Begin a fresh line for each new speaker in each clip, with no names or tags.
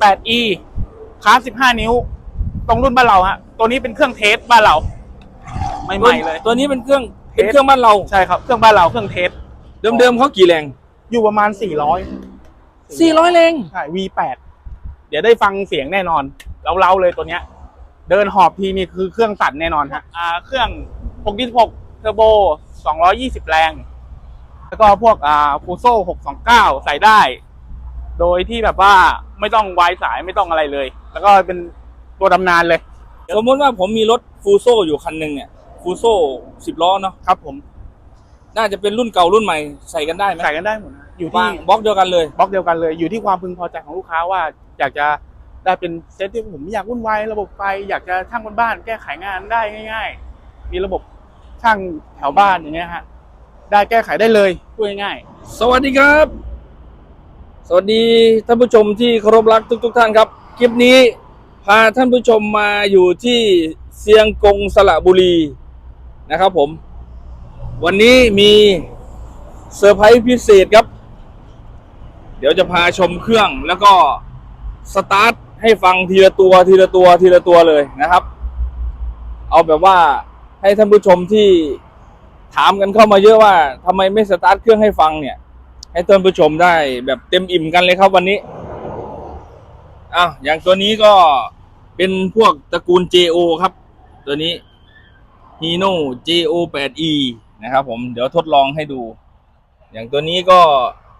18e คาร์15 นิ้ว ตรงรุ่นบ้านเราฮะ ตัวนี้เป็นเครื่องเทสบ้านเรา ใหม่ๆเลย
ตัวนี้เป็นเครื่องเป็น
เทส
เครื่องบ้านเรา
ใช่ครับ เครื่องบ้านเราเครื่องเทส
เดิมๆเขากี่แรง
อยู่ประมาณ 400
400แรง
ใช่ V8 เดี๋ยวได้ฟังเสียงแน่นอนเราๆเลยตัวเนี้ย เดินหอบทีนี่คือเครื่องสั่นแน่นอนฮะ อ่า เครื่อง626เทอร์โบ 220 แรง แล้วก็พวกอ่าฟูโซ่629 ใส่ได้ โดยที่แบบว่าไม่ต้องวายสายไม่ต้องอะไรเลย แล้วก็เป็นตัวดำนานเลย
สมมติว่าผมมีรถฟูโซอยู่คันหนึ่งเนี่ยฟูโซสิบล้อเนาะ
ครับผม
น่าจะเป็นรุ่นเก่ารุ่นใหม่ใส่กันได้ไหม
ใส่กันได้หมดนะอยู่
วา
ที่
งบล็อกเดียวกันเลย
บล็อกเดียวกันเลย อยู่ที่ความพึงพอใจของลูกค้าว่าอยากจะได้เป็นเซตที่ผมไม่อยากวุ่นวายระบบไฟอยากจะช่างบนบ้านแก้ไขงานได้ง่าย ๆ มีระบบช่างแถวบ้านอย่างเงี้ยฮะได้แก้ไขได้เลยพูดง่าย
สวัสดีครับ สวัสดีท่านผู้ชมที่เคารพรักทุกๆท่านครับ คลิปนี้พาท่านผู้ชมมาอยู่ที่เซียงกงสระบุรีนะครับผม วันนี้มีเซอร์ไพรส์พิเศษครับ เดี๋ยวจะพาชมเครื่องแล้วก็สตาร์ทให้ฟังทีละตัวทีละตัวทีละตัวเลยนะครับ เอาแบบว่าให้ท่านผู้ชมที่ถามกันเข้ามาเยอะว่าทำไมไม่สตาร์ทเครื่องให้ฟังเนี่ย ให้ท่านผู้ชมได้แบบเต็มอิ่มกันเลยครับวันนี้อะอย่างตัวนี้ก็เป็นพวกตระกูล JO ครับ ตัวนี้ Hino JO 8E นะครับผมเดี๋ยวทดลองให้ดู อย่างตัวนี้ก็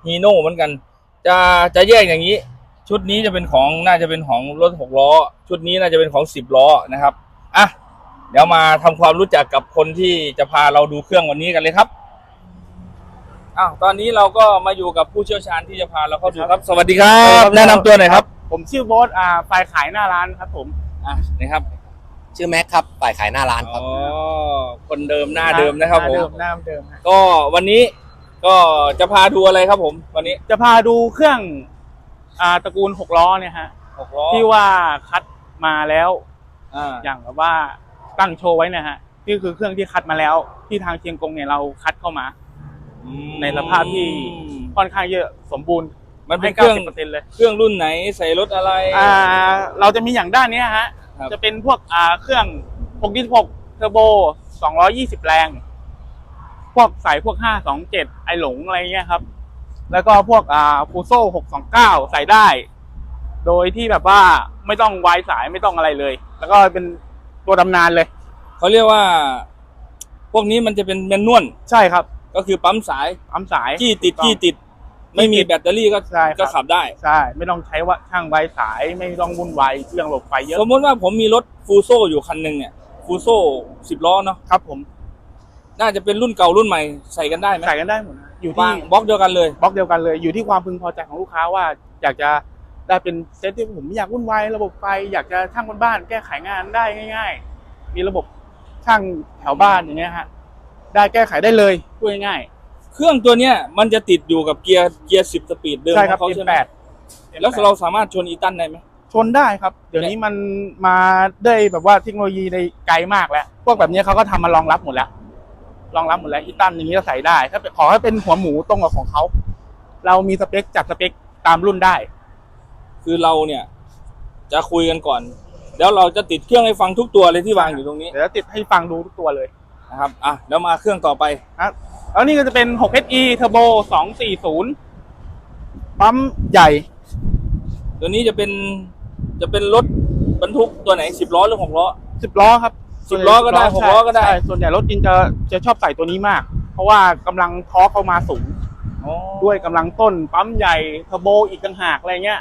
Hino เหมือนกัน จะจะแยกอย่างนี้ ชุดนี้จะเป็นของน่าจะเป็นของรถหกล้อ ชุดนี้น่าจะเป็นของสิบล้อนะครับอะเดี๋ยวมาทำความรู้จักกับคนที่จะพาเราดูเครื่องวันนี้กันเลยครับ อ้าวตอนนี้เราก็มาอยู่กับผู้เชี่ยวชาญที่จะพาเราเข้าดูครับ สวัสดีครั
ๆ
บแนะนำตัวหน่อยครับ
ผมชื่อโบ๊ทอ่าฝ่ายขายหน้าร้านครับผม
อะนี่ครับ
ชื่อแม็กครับฝ่ายขายหน้าร้านค
อ๋
รั
อบ คนเดิมหน้าเดิมนะครับผม
หาเดิมหน้าเดิมฮะ
ก็วันนี้ก็จะพาดูอะไรครับผม วันนี้
จะพาดูเครื่องอ่าตระกูลหกล้อเนี่ยฮะ
หกล้อ
ที่ว่าคัดมาแล้ว
อ่า
อย่างแบบว่าตั้งโชว์ไว้นะฮะนี่คือเครื่องที่คัดมาแล้ว ที่ทางเชียงกงเนี่ยเราคัดเข้ามา ในสภาพที่ค่อนข้างเยอะสมบูรณ์
มันเป็น
ให้
เครื่อง
เปอร์เซ็นต์เลย
เครื่องรุ่นไหนใส่รถอะไร
อ่า เราจะมีอย่างด้านเนี้ยฮะ
ครับ
จะเป็นพวกอ่าเครื่อง626เทอร์โบ 220 แรง พวกสายพวก 527 ไอหลงอะไรเงี้ยครับ แล้วก็พวกอ่าฟูโซ่629 ใส่ได้ โดยที่แบบว่าไม่ต้องวายสายไม่ต้องอะไรเลย แล้วก็เป็นตัวดำนานเลย
เขาเรียกว่า พวกนี้มันจะเป็นแมนนวล
ใช่ครับ
ก็คือปั๊มสาย
ปั๊มสาย
จี้ติด
ถูกต้อง
จี้ติด ไม่มีแบตเตอรี่ก็
ใช่ครับ
ก็ขับได้
ใช่ ไม่ต้องใช้ว่าช่างวายสายไม่ต้องวุ่นวายเรื่องหลบไฟเยอะ
สมมติว่าผมมีรถฟูโซอยู่คันหนึ่งเนี่ยฟูโซสิบล้อเนาะ
ครับ ผม
น่าจะเป็นรุ่นเก่ารุ่นใหม่ใส่กันได้ไหม
ใส่กันได้หมดนะอยู่
วา
ที่
งบล็อกเดียวกันเลย
บล็อกเดียวกันเลยอยู่ที่ความพึงพอใจของลูกค้าว่าอยากจะได้เป็นเซตที่ผมไม่อยากวุ่นวายระบบไฟอยากจะช่างบนบ้านแก้ไขงานได้ง่าย ๆ มีระบบช่างแถวบ้านอย่างเงี้ยฮะได้แก้ไขได้เลย พูดง่าย
เครื่องตัวเนี้ยมันจะติดอยู่กับเกียร์เกียร์สิบสปีดเดิ
ๆ
ม
ใช่ครับ
ของเขาใช่ไหม
M8
แล้วเราสามารถชนอีตันได้ไหม
ชนได้ครับ เดี๋ยวนี้มันมาได้แบบว่าเทคโนโลยีในไกลมากแล้ว พวกแบบนี้เขาก็ทำมารองรับหมดแล้ว รองรับหมดแล้วอีตันอย่างนี้ก็ใส่ได้ ถ้าเป็นขอให้เป็นหัวหมูตรงกับของเขา เรามีสเปคจัดสเปคตามรุ่นได้
คือเราเนี่ย จะคุยกันก่อน แล้วเราจะติดเครื่องให้ฟังทุกตัวเลยที่วางอยู่ตรงนี้
เดี๋ยวติดให้ฟังดูทุกตัวเลย
นะครับอะแล้วมาเครื่องต่อไป
ครับแล้วนี่ก็จะเป็น 6HE Turbo 240 ปั๊มใหญ่
ตัวนี้จะเป็นจะเป็นรถบรรทุกตัวไหนสิบล้อหรือหกล้อ
10ล้อครับ
สิบล้อก็ได้หกล้อก็ได้
ใช่ส่วนใหญ่รถจินจะจะชอบใส่ตัวนี้มาก เพราะว่ากำลังทอร์คเข้ามาสูงด้วยกำลังต้นปั๊มใหญ่เทอร์โบอีกต่างหากอะไรเงี้ย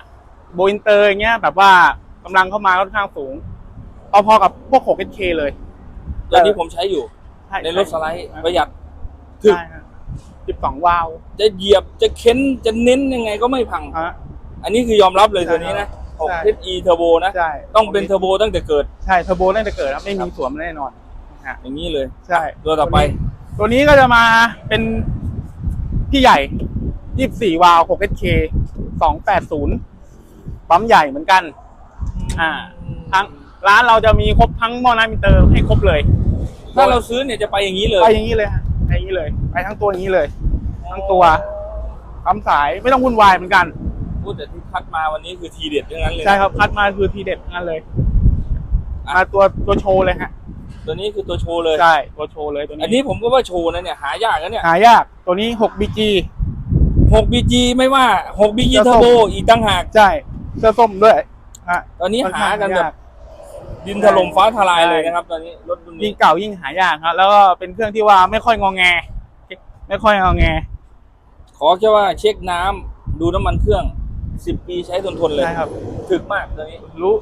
โบอินเตอร์อย่างเงี้ยแบบว่ากำลังเข้ามาค่อนข้างสูงพอๆกับพวก 6HK เลย
ตัวนี้ผมใช้อยู่
ใช่
ในรถสไลด์ประหยัดถึก
ใช่ครับ12วาล์ว
จะเหยียบจะเค้นจะเน้นยังไงก็ไม่พัง
ฮะ
อันนี้คือยอมรับเลย
ใช่
ตัวนี้นะ
ใช่
6 HE Turbo นะ
ใช่
ต้องเป็นเทอร์โบตั้งแต่เกิด
ใช่เทอร์โบตั้งแต่เกิดครับไม่มีสวมแน่นอนฮะ
อย่างนี้เลย
ใช่
ตัวต่อไป
ตัวนี้ก็จะมาเป็นพี่ใหญ่ 24 วาล์ว 6HK 280 ปั๊มใหญ่เหมือนกัน อ่า ทั้งร้านเราจะมีครบทั้งหม้อน้ำมิเตอร์ให้ครบเลย
ถ้าเราซื้อเนี่ยจะไปอย่างนี้เลย
ไปอย่างนี้เลยฮะไปอย่างนี้เลย ไปทั้งตัวอย่างนี้เลย ทั้งตัวปั๊มสายไม่ต้องวุ่นวายเหมือนกัน
พูดแต่ที่คัดมาวันนี้คือทีเด็ดทั้งนั้นเลยนะ
ใช่ครับคัดมาคือทีเด็ดทั้งนั้นเลยอ่าตัวตัวโชว์เลยฮะ
ตัวนี้คือตัวโชว์เลย
ใช่ตัวโชว์เลยตัวนี้
อันนี้ผมก็ว่าโชว์นะเนี่ยหายากนะเนี่ย
หายากตัวนี้ 6BG
6 BG ไม่ว่า6 BG
จะส่ง
Turbo อีกต่างหาก
ใช่เสื้อส้มด้วยฮะ
ตอนนี้
ค่อ
หา
ข้ง
กันแบบ
ย
ดินถล่มฟ้าทลาย
ใช่
เลยนะครับ ตอนนี้รถรุ่น
ยิ่
นี้
งเก่ายิ่งหายากครับแล้วก็เป็นเครื่องที่ว่าไม่ค่อยงอแง ไม่ค่อยงอแง
ขอแค่ว่าเช็คน้ำดูน้ำมันเครื่อง 10 ปีใช้ทนทนๆเลย
ใช่ครับ
ถึกมากตัวนี้
รู้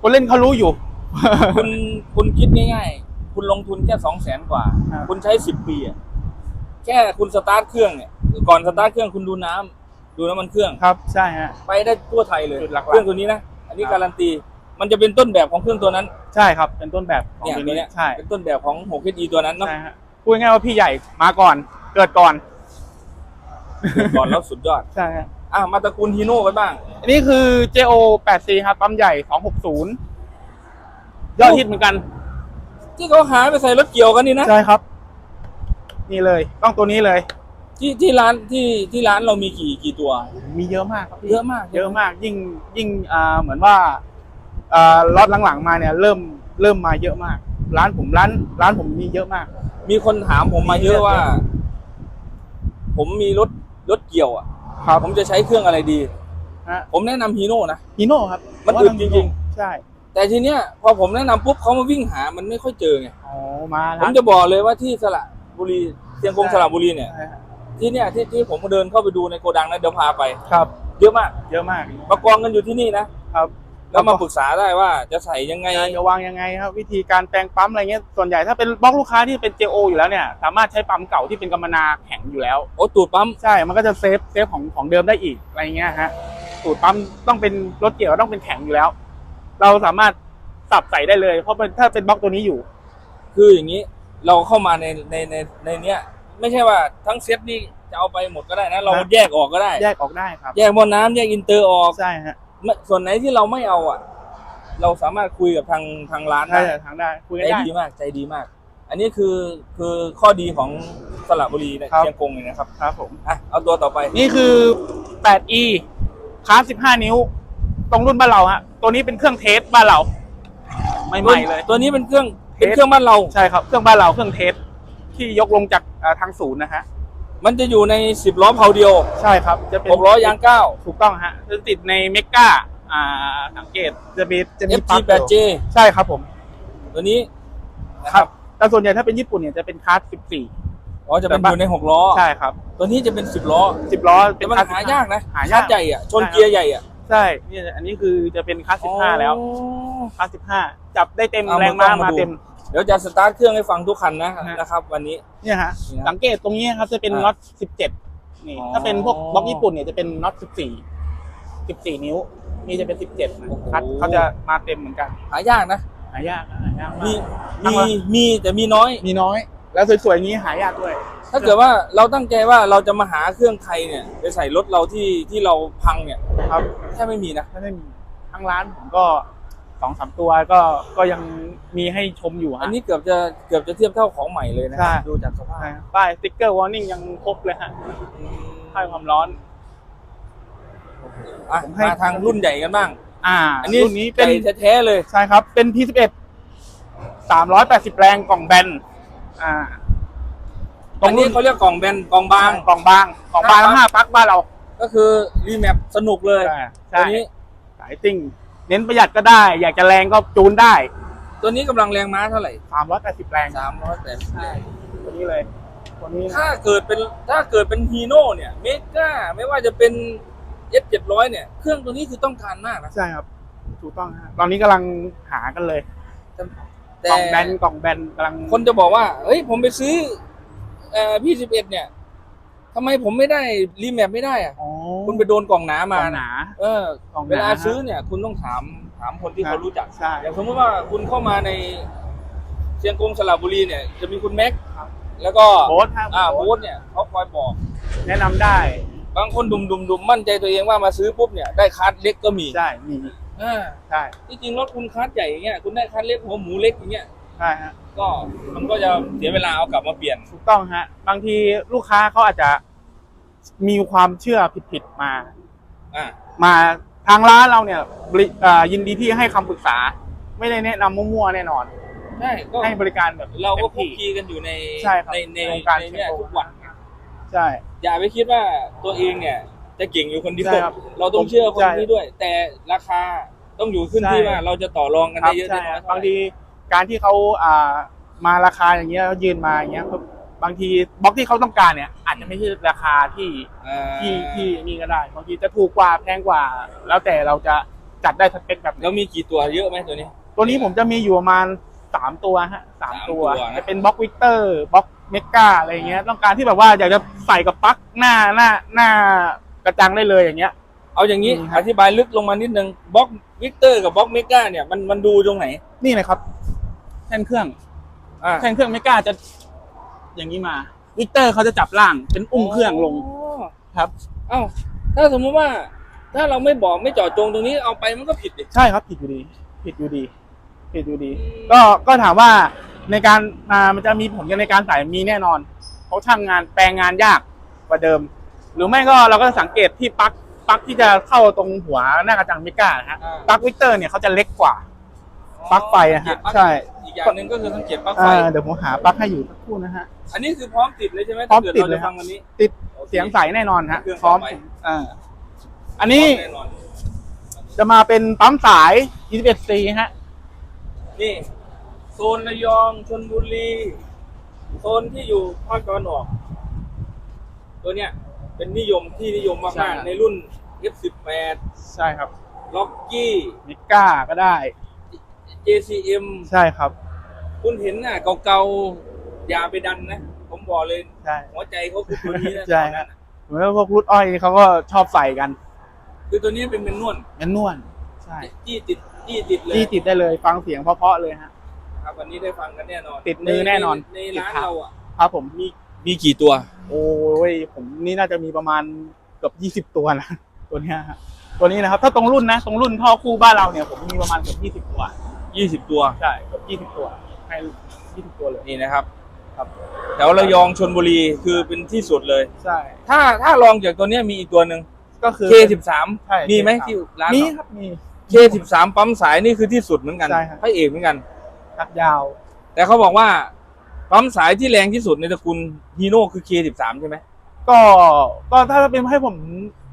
คนเล่นเขารู้อยู่
คุณคุณคิดง่ายๆ คุณลงทุนแค่สองแสนกว่า
ครับ
คุณใช้สิบปีอะแค่คุณสตาร์ทเครื่องเนี่ย ก่อนสตาร์ทเครื่องคุณดูน้ำดูน้ำมันเครื่อง
ครับใช่ฮะ
ไปได้ทั่วไทยเลย
จุดหลักๆ
เครื่องตัวนี้นะ อันนี้
ครับ
การันตี มันจะเป็นต้นแบบของเครื่องตัวนั้น
ใช่ครับ เป็นต้นแบบของ
เนี่ย
ตัว
ตัว
นี้
เนี้ย
ใช่
เป็นต้นแบบของ6 HE ตัวนั้นเนาะ
ใช่ฮะพูดง่ายๆว่าพี่ใหญ่มาก่อน เกิดก่อน
ก่อนแล้วสุดยอด
ใช่ฮะ
อะมาตระกูลฮีโน่กันบ้าง
อันนี้คือ JO 8C ครับปั๊มใหญ่ 260 ยอดฮิตเหมือนกัน
ที่เขาหาไปใส่รถเกี่ยวกันนี่นะ
ใช่ครับ นี่เลย ต้องตัวนี้เลย
ที่ที่ร้านที่ที่ร้านเรามีกี่กี่ตัว
มีเยอะมากครับพี่
เยอะมาก
เยอะมากยิ่งยิ่งอ่าเหมือนว่าอ่า ล็อตหลังๆมาเนี่ยเริ่มเริ่มมาเยอะมาก ร้านผมร้าน ร้านผมมีเยอะมาก
มีคนถามผมมาเยอะว่า ผมมีรถรถเกี่ยวอะ
ครับ
ผมจะใช้เครื่องอะไรดี
ฮะ
ผมแนะนำฮีโน่นะ
ฮีโน่ครับ
มันอึดจริง
ๆ ใช่
แต่ทีเนี้ยพอผมแนะนำปุ๊บเขามาวิ่งหามันไม่ค่อยเจอไง
อ๋อมา
ผมจะบอกเลยว่าที่สระบุรีเชียงกงสระบุรีเนี่ย
ใช่ฮะ
ที่เนี่ยที่ที่ผมเดินเข้าไปดูในโกดังนะเดี๋ยวพาไป
ครับ
เยอะมาก
เยอะมาก
มากองกันอยู่ที่นี่นะครับ แล้วมาปรึกษาได้ว่าจะใส่ยังไง
จะวางยังไงครับ วิธีการแปลงปั๊มอะไรเงี้ยส่วนใหญ่ถ้าเป็นบล็อกลูกค้าที่เป็น JO อยู่แล้วเนี่ยสามารถใช้ปั๊มเก่าที่เป็นกำมะนาแข็งอยู่แล้ว
โอ้ตูดปั๊ม
ใช่มันก็จะเซฟเซฟของของเดิมได้อีกอะไรเงี้ยฮะสูตรปั๊มต้องเป็นรถเกี่ยวต้องเป็นแข็งอยู่แล้ว เราสามารถสับใส่ได้เลย เพราะเป็นถ้าเป็นบล็อกตัวนี้อยู่
คืออย่างนี้เราเข้ามาในในในในเนี้ยไม่ใช่ว่าทั้งเซตนี่จะเอาไปหมดก็ได้นะ เรา
ครับ
แยกออกก็ได้
แยกออกได้ครับ
แยกหมอน้ำแยกอินเตอร์ออก
ใช่ฮะ
ไม่ ส่วนไหนที่เราไม่เอาอะ เราสามารถคุยกับทางทางร้าน
ใช่
ได้
ทางได้คุย
ใจ
กันได้
ดีมากใจดีมาก อันนี้คือคือข้อดีของสระบุรีเนี่ย
ครับ
เชียงกงเลยนะครับ
ครับผม
อะเอาตัวต่อไป
นี่คือ 8e คลาส15 นิ้ว ตรงรุ่นบ้านเราฮะ ตัวนี้เป็นเครื่องเทสบ้านเราใหม่ๆเลย
ตัวนี้เป็นเครื่อง
เทส
เป็นเครื่องบ้านเรา
ใช่ครับ เครื่องบ้านเราเครื่องเทสที่ยกลงจากอ่าทางศูนย์นะฮะ
มันจะอยู่ในสิบล้อเผาเดียว
ใช่ครับ จะเป็น
หกล้อยางเก้า
ถูกต้องฮะจะติดในเมกาอ่าสังเกตจะมีจะมี
FG
ปั๊บ
8J
ใช่ครับผม
ตัวนี้นะ
ค
ค
รั
รั
บบแต่ส่วนใหญ่ถ้าเป็นญี่ปุ่นเนี่ยจะเป็นคลาส14
อ๋อจะเป็น
แต่
อ
บ้าน
ยู่ในหกล้อ
ใช่ครับ
ตัวนี้จะเป็นสิบล้อ
10ล้อ
แต่มัน
คลส
หายากนะ
หายาก
คัดใหญ่อะชนเกียร์ใหญ่อะ
ใช่นี่อันนี้คือจะเป็นคลาส15 แล้ว
อ๋อ
คลาส15 จับได้เต็ม
เอา
แรงม้า
มา
มา
ดู
เต็ม
เดี๋ยวจะสตาร์ทเครื่องให้ฟังทุกคันนะ
ฮะ
นะครับ วันนี้
เนี่ยฮะ
นี่นะ
สังเกตตรงนี้ครับจะเป็น
อ่า
น็อต17 นี่
อ๋อ
ถ้าเป็นพวกบล็อกญี่ปุ่นเนี่ยจะเป็นน็อต14 14 นิ้ว นี่จะเป็น 17นะคัดเขาจะมาเต็มเหมือนกัน
หายากนะ
หายากหายากมาก
มี
ทั้ง
มี
ละ
มีแต่มีน้อย
มีน้อย แล้วสวยๆอย่างนี้หายากด้วย
ถ้าเกิดว่าเราตั้งใจว่าเราจะมาหาเครื่องไทยเนี่ยไปใส่รถเราที่ที่เราพังเนี่ย
ครับ
แทบไม่มีนะ
ถ้าไม่มีทั้งร้านผมก็ สองสามตัวก็ก็ยังมีให้ชมอยู่
อั
ฮะ
นนี้เกือบจะเกือบจะเทียบเท่าของใหม่เลยนะ
ใช่
ดูจากสภาพ
ใช่ป้ายสติ๊กเกอร์วอร์นิ่งยังครบเลยฮะค่ายความร้อน
อะ
ผมให้
มาทางรุ่นใหญ่กันบ้าง
อ่า
อันนี้
รุ่นนี้เป็น
ใหญ่แท้ๆเลย
ใช่ครับเป็น P11 380 แรงกล่องแบนอ่าตร
อั
ง
น
รุ่
นี้
น
เขาเรียกกล่องแบนกล่องบาง
กล่องบางกล่องบาง
ห้า
ห้าปักบ้านเรา
ก็คือรีแมปสนุกเลย
ใช่
ตั
ใช่
วนี้
สายซิ่ง เน้นประหยัดก็ได้ อยากจะแรงก็จูนได้
ตัวนี้กำลังแรงม้าเท่าไหร่
380แรง
สามร้อยแปดสิบ
ตัวนี้เลยตัวนี้นะ
ถ้าเกิดเป็นถ้าเกิดเป็นฮีโน่เนี่ยเมกาไม่ว่าจะเป็น S เจ็ดร้อยเนี่ย เครื่องตัวนี้คือต้องการมากนะ
ใช่ครับถูกต้องฮะตอนนี้กำลังหากันเลยก
แต่
ล่องแบนกล่องแบนกำลัง
คนจะบอกว่า เฮ้ยผมไปซื้อเอ่อพี่สิบเอ็ดเนี่ย ทำไมผมไม่ได้รีแมปไม่ได้อะ
อ๋อ
คุณไปโดนกล่องหนา
มา
มา
หนา
เออ
กล่องหนา
เวลาซื้อเนี่ย คุณต้องถามถามคนที่
ครับ
เขารู้จัก
ใช่
อย่างสมมติว่าคุณเข้ามาในเชียงกงสระบุรีเนี่ย จะมีคุณแม็ก
ครับ
แล้วก็
โบ๊ทครับ
อ่า
โบ๊
โบ๊
ท
ทเนี่ยเขาคอยบอก
แนะนำได้
บางคนดุมดุมดุมมั่นใจตัวเองว่ามาซื้อปุ๊บเนี่ยได้คัสเล็กก็มี
ใช่ มี
อ่า
ใช่
ที่จริงรถคุณคัสใหญ่อย่างเงี้ยคุณได้คัสเล็กหัวหมูเล็กอย่างเงี้ย
ใช่ฮะ
ก็มันก็จะเสียเวลาเอากลับมาเปลี่ยน
ถูกต้องฮะ บางทีลูกค้าเขาอาจจะ มีความเชื่อผิดๆมา
อ่า
มาทางร้านเราเนี่ยบริอ่ายินดีที่ให้คำปรึกษา ไม่ได้แนะนำมั่วๆแน่นอน
ใช่ก็
ให้บริการแบบ
เราก็คุ
ต็
ก
มที่
คีกันอยู่ใน
ใช่ครับ
ในใน
วงการ
ในเนี่ย
เทคโน
ทุกวัน
ใช่
อย่าไปคิดว่าตัวเองเนี่ยจะเก่งอยู่คนเดียว
ใช่ครับ
เราต้องเชื่อคน
ใช่
นี้ด้วย แต่ราคาต้องอยู่ขึ้น
ใช่
ที่ว่าเราจะต่อรองกัน
ครั
ได้
บ
เยอะ
ใช่
ได้น้อยเท่
บาง
ไหร่
ทีการที่เขาอ่ามาราคาอย่างเงี้ยแล้วยืนมาอย่างเงี้ยครับ บางทีบล็อกที่เขาต้องการเนี่ย อาจจะไม่ใช่ราคาที่
อ่า
ที่ที่นี่ก็ได้ บางทีจะถูกกว่าแพงกว่า แล้วแต่เราจะจัดได้สเปคแบบไหน
แล้วมีกี่ตัวเยอะไหมตัวนี้
ตัวนี้ผมจะมีอยู่ประมาณสามตัวฮะสาม
สาม
ตัว
ตัวนะ
จะเป็นบล็อกวิกเตอร์บล็อกเมกาอะไรเงี้ย ต้องการที่แบบว่าอยากจะใส่กับปลั๊กหน้าหน้าหน้ากระจังได้เลยอย่างเงี้ย
เอาอย่างนี้
อืมครับ
อธิบายลึกลงมานิดนึงบล็อกวิกเตอร์กับบล็อกเมกาเนี่ยมันมันดูตรงไหน
นี่เลยครับแท่นเครื่อง
อ่า
แท่นเครื่องเมกาจะ อย่างนี้มาวิกเตอร์เขาจะจับล่างเป็นอุ้มเครื่องลงครับ
เอ้าถ้าสมมุติว่า ถ้าเราไม่บอกไม่เจาะจงตรงนี้เอาไปมันก็ผิดดิ
ใช่ครับผิดอยู่ดี ผิดอยู่ดี ผิดอยู่ดี ก็ก็ถามว่าในการอ่ามันจะมีผลกันในการใส่มีแน่นอนเขาช่างงานแปลงงานยากกว่าเดิม หรือไม่ก็เราก็สังเกตที่ปลั๊กปลั๊กที่จะเข้าตรงหัวหน้ากระจังเมกานะฮะ
อ่า
ปลั๊กวิกเตอร์เนี่ยเขาจะเล็กกว่า ปลั๊กไฟอะฮะ
สังเกตปลั๊ก
ใช่
อีกอย่างหนึ่งก็คือสังเกตปลั๊กไฟ
อ่าเดี๋ยวผมหาปลั๊กให้อยู่สักครู่นะฮะ
อันนี้คือพร้อมติดเลยใช่ไหม
พร้อม
ถ้ากิ
ติดเลย
ราจะฟังวันนี้
ติด
โอค
เสียงใสแน่นอนฮะ
เครื่อง
พร้อม
ต่อไป
อ่าอันนี้
แน่นอน
จะมาเป็นปั๊มสาย 21C ฮะ
นี่ โซนระยองชนบุรีโซนที่อยู่ภาคตะวันออก ตัวเนี้ยเป็นนิยมที่นิยม
ใช่
มากๆในรุ่น F18
ใช่ครับ
ล็อกกี้
เมกาก็ได้
JCM
ใช่ครับ
คุณเห็นน่ะเก่าๆอย่าไปดันนะ ผมบอกเลย
ใช่
หัวใจเขาคือตัวนี้นะ
ใช่
ตอนนั้นน่ะ
เหมือนว่าพวกรุดอ้อยเขาก็ชอบใส่กัน
คือตัวนี้เป็นเป็นนวล
งั้นนวลใช่
จี้ติดจี้ติดเลย
ที่ติดได้เลยฟังเสียงเพราะๆเลยฮะ
ครับวันนี้ได้ฟังกันแน่นอน
ติดมือแน่นอน
ในในร้านเราอะ
ครับผม
มีมีกี่ตัว
โอ้ยผมนี่น่าจะมีประมาณเกือบยี่สิบตัวนะตัวเนี้ยฮะตัวนี้นะครับ ถ้าตรงรุ่นนะ ตรงรุ่นท่อคู่บ้านเราเนี่ยผมมีประมาณเกือบยี่สิบตัว
20ตัว
ใช่เกือบยี่สิบตัว ให้ยี่สิบตัวเลย
นี่นะครับ
ครับ
แถวระยองชนบุรีคือเป็นที่สุดเลย
ใช่
ถ้าถ้าลองจากตัวเนี้ยมีอีกตัวหนึ่ง
ก็คือ
K13
ใช่
มีไหม
K13
ที่ร้าน
มี
เรา
ครับ มี
K13 ปั๊มสายนี่คือที่สุดเหมือนกัน
ใช่ครับ
พระเอกเหมือนกัน
ทักยาว
แต่เขาบอกว่าปั๊มสายที่แรงที่สุดในตระกูลฮีโน่คือ K13 ใช่ไหม
ก็ก็ถ้าเป็นให้ผม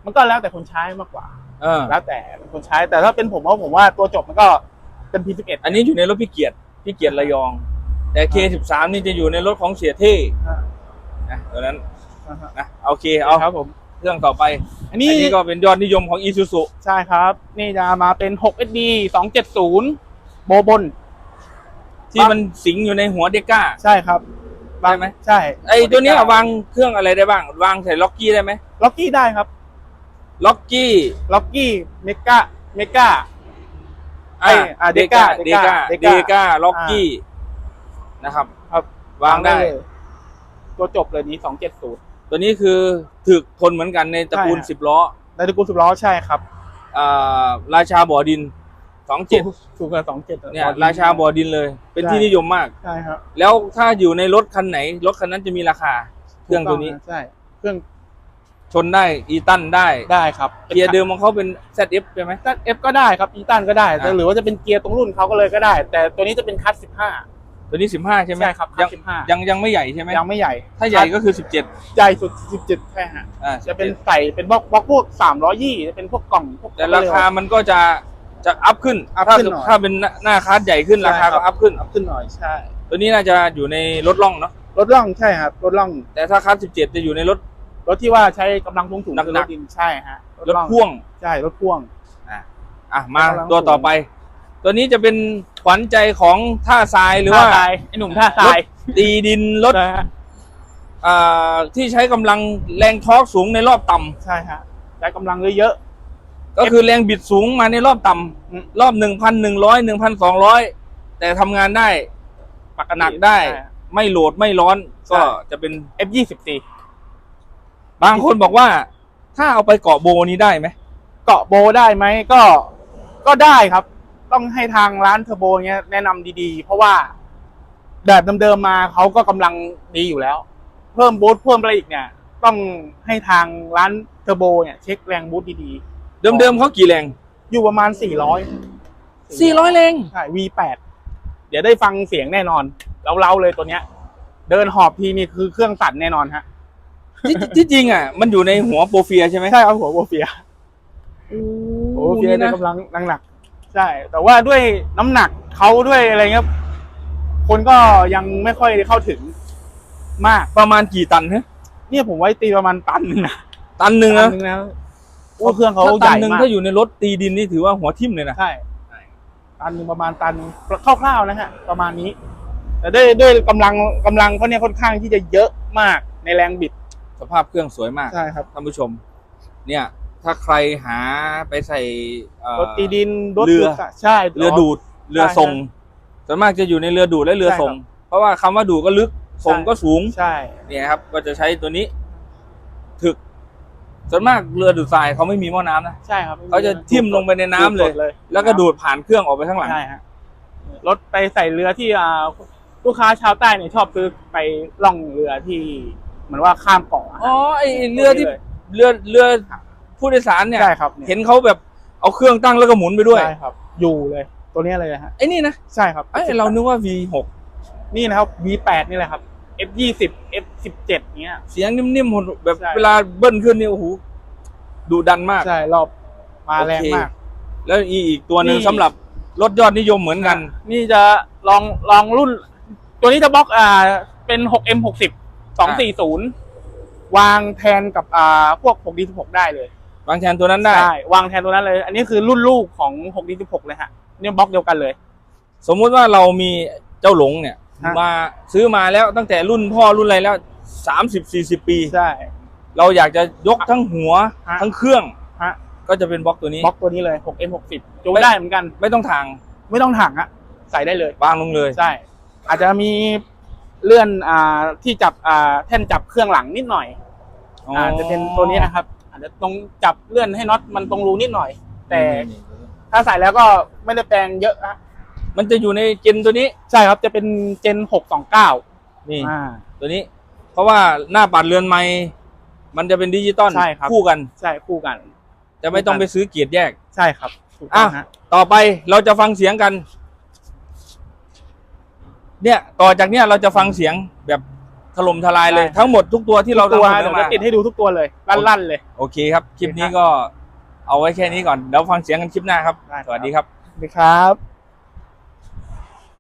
มันก็แล้วแต่คนใช้มากกว่า
เออ
แล้วแต่คนใช้แต่ถ้าเป็นผมว่าผมว่าตัวจบมันก็ เป็น P11
อันนี้อยู่ในรถพี่เกียรติพี่เกียรติระยอง แต่ K13 นี่จะอยู่ในรถของเสียเท่
อ่า
นะตัวนั้น
อ่าฮะ
นะโอเคเอา
ครับผม
เรื่องต่อไป
อันนี้
อันนี้ก็เป็นยอดนิยมของ Isuzu
ใช่ครับ นี่จะมาเป็น 6SD 270 โบบน
ที่มันสิงอยู่ในหัวเดก้า
ใช่ครับ
ได้ไหม
ใช่
ไอตัวเนี้ยวางเครื่องอะไรได้บ้าง วางใส่ล็อกกี้ได้ไหม
ล็อกกี้ได้ครับ
ล็อกกี้
ล็อกกี้ เมกาเมกา ไอ้อ่า
เดก้า
Deca
เดก้า
Deca
เดก้าล็อกกี้นะครับ
ครับ
วางได้
เลยตัวจบเลยนี้270
ตัวนี้คือถึกทนเหมือนกันในตระกูล
ใช่ฮะ
สิบล้อ
ในตระกูลสิบล้อใช่ครับ
อ่าราชาบ่อดินสองเจ็ด
ถูกกับ27
เนี่ยราชาบ่อดินเลย เป็น
ใช่
ที่นิยมมาก
ใช่ครับ
แล้วถ้าอยู่ในรถคันไหน รถคันนั้นจะมีราคา เครื่องตัวนี้
ใช่ เครื่อง
ชนได้อีตันได้
ได้ครับ
เกียร์เดิมของเขาเป็น ZF ใช่ไหม
ตัด F ก็ได้ครับอีตันก็ได้แต่
อ่า
หรือว่าจะเป็นเกียร์ตรงรุ่นเขาก็เลยก็ได้ แต่ตัวนี้จะเป็นคัส15
ตัวนี้สิบห้าใช่ไหม
ใช่ครับ
ยัง
สิบห้า
ยังยังไม่ใหญ่ใช่ไหม
ยังไม่ใหญ่
ถ้าใหญ่ก็คือสิบเจ็ด
ใหญ่สุด 17แค่ฮะ
อ่า
จะเป็นใส่เป็นบล็อกบล็อกพวกสามร้อยยี่จะเป็นพวกกล่องพวก
แต่ราคามันก็จะจะอัพขึ้น
อัพ
ถ้า
ขึ้นหน่อย
ถ้าเป็นหน้าหน้าคาร์ดใหญ่ขึ้น
ใช่
ราคา
ครั
ก็
บ
อัพขึ้น
อัพขึ้นหน่อยใช่
ตัวนี้น่าจะอยู่ในรถล่องเนาะ
รถล่องใช่ครับรถล่อง
แต่ถ้าคาร์ดสิบเจ็ดจะอยู่ในรถ
รถที่ว่าใช้กำลังสูงสูง
หนักๆ
คือรถดินใช่ฮะ
รถพ่วง
ใช่รถพ่วง
อะมา
กำลัง
ตัวต่อไป ตัวนี้จะเป็นขวัญใจของท่าทรายหรือว่า
ท่ทรายไอหนุ่มท่าทราย
ตีดินรถ
ใช่ฮะ
อ่าที่ใช้กำลังแรงทอร์กสูงในรอบต่ำ
ใช่ฮะใช้กำลังเยอะ
ก็คือแรงบิดสูงมาในรอบต่ำ
อืม
รอบหนึ่งพันหนึ่งร้อยหนึ่งพันสองร้อยแต่ทำงานได้
ๆปกติ
หนักได้
ใช่
ไม่โหลดไม่ร้อน
ใช่
ก็จะเป็น
F ยี่สิ บสี่
บางคนบอกว่า ถ้าเอาไปเกาะโบนี้ได้ไหม
เกาะโบได้ไหมก็ก็ได้ครับ ต้องให้ทางร้านเทอร์โบเนี้ยแนะนำดีๆ เพราะว่า แบบเดิมๆมาเขาก็กำลังดีอยู่แล้ว เพิ่มบูทเพิ่มอะไรอีกเนี่ย ต้องให้ทางร้านเทอร์โบเนี่ยเช็คแรงบูทดีๆ
เดิมๆเขากี่แรง
อยู่ประมาณ 400
400 แรง
ใช่ V8 เดี๋ยวได้ฟังเสียงแน่นอนเล้าๆเลยตัวเนี้ย เดินหอบทีนี่คือเครื่องสั่นแน่นอนฮะ
ที่ที่จริงอะ มันอยู่ในหัวโปรเฟียใช่ไหม
ใช่ครับหัวโบเฟียโอ้เฟีย
นี่
ได้
นะ
กำลังหนักๆใช่ แต่ว่าด้วยน้ำหนักเขาด้วยอะไรเงี้ยคนก็ยังไม่ค่อยเข้าถึงมาก
ประมาณกี่ตันฮะ
เนี่ยผมไว้ตีประมาณตันหนึ่งนะ
ตันหนึ่ง
ตั
นะ
นหนึ่งนะโอ้เครื่องเขา
ถ้
ให
ตัน
ญ่
หนึ่ง
มาก
ถ้าอยู่ในรถตีดินนี่ถือว่าหัวทิ่มเลยนะ
ใช่ตันหนึ่งประมาณตันหนึ่งคร่าวๆนะฮะประมาณนี้ แต่ด้วยด้วยกำลังกำลังเขาเนี่ยค่อนข้างที่จะเยอะมากในแรงบิด
สภาพเครื่องสวยมาก
ใช่ครับ
ท่านผู้ชม เนี่ยถ้าใครหาไปใส่เอ่อ
รถตีดินรถ
เรือ
ดูดสะใช่
เรือดูดเรือส่งส่วนมากจะอยู่ในเรือดูดและเรือส่ง เพราะว่าคำว่าดูดก็ลึกส่งก็สูง
ใช่
เนี่ยครับ ก็จะใช้ตัวนี้ ถึกส่วนมากเรือดูดทรายเขาไม่มีหม้อน้ำนะ
ใช่ครับ
เขาจะทิ่มลงไปในน้ำเลย
ดูดสด
แล้วก็ดูดผ่านเครื่องออกไปข้างหลัง
ใช่ฮะรถไปใส่เรือที่อ่าลูกค้าชาวใต้เนี่ยชอบซื้อไปล่องเรือที่เหมือนว่าข้ามเกาะ อะ
อ๋อไอเรือที่เรือเรือผู้โดยสารเนี่ย
ใช่ครับย
เห็นเขาแบบเอาเครื่องตั้งแล้วก็หมุนไปด้วย
ใช่ครับ อยู่เลยตัวเนี้ยเลยฮะ
ไอ้นี่นะ
ใช่ครับ
ไอยเรานึกว่า V6
นี่นะครับ V8 นี่แหละครับ F20 F17 เนี้ย
เสียงนิ่มๆหมดแบบ
ใช่
เวลาเบิ้ลขึ้นนี่โอ้โหดุดันมาก
ใช่ รอบมาแรงมาก
แล้วอีอีกตัวหนึ่ง
นี่
สำหรับรถยอดนิยมเหมือนกัน
นี่จะลองลองรุ่น ตัวนี้จะบล็อกอ่าเป็น 6M60 240 วางแทนกับอ่าพวก 6D16 ได้เลย
บางแทนตัวนั้นได้
ใช่วางแทนตัวนั้นเลย อันนี้คือรุ่นลูกของ 6D16 เลยฮะเนี่ยบล็อกเดียวกันเลย
สมมุติว่าเรามีเจ้าหลงเนี่ย
ฮะ
มาซื้อมาแล้วตั้งแต่รุ่นพ่อรุ่นอะไรแล้วสามสิบสี่สิบปี
ใช่
เราอยากจะยกทั้งหัว
ฮะ
ทั้งเครื่อง
ฮะ
ก็จะเป็นบล็อกตัวนี้
บล็อกตัวนี้เลย 6M60 จูงได้เหมือนกัน
ไม่ต้องทาง
ไม่ต้องถังอะใส่ได้เลย
วางลงเลย
ใช่ อาจจะมี เลื่อนอ่าที่จับอ่าแท่นจับเครื่องหลังนิดหน่อยอาจจะเป็นตัวนี้นะครับ อาจจะตรงจับเลื่อนให้น็อตมันตรงรูนิดหน่อย แต่ถ้าใส่แล้วก็ไม่ได้แปลงเยอะนะ
มันจะอยู่ในเจนตัวนี้
ใช่ครับจะเป็นเจนหกสองเก้า
นี่
อ่า
ตัวนี้ เพราะว่าหน้าปัดเรือนไม้มันจะเป็นดิจิตอล
ใช่ครับ
คู่กัน
ใช่คู่กัน
จะไม่ต้องไปซื้อเกียร์แยก
ใช่ครับถูกต้องฮะ
ต่อไปเราจะฟังเสียงกัน เนี่ยต่อจากเนี้ยเราจะฟังเสียงแบบถล่มทลายเลยทั้งหมดทุกตัวที่เรา
ตั
นำ
ว
เสน
เดี๋ย
อ
ว
มา
จะติดให้ดูทุกตัวเลยลั่นๆเลย
โอเคครับ คลิปนี้ก็เอาไว้แค่นี้ก่อนเดี๋ยวฟังเสียงกันคลิปหน้าครับ
ได้ครับ
สวัสดีครับ
สวัสดีครับ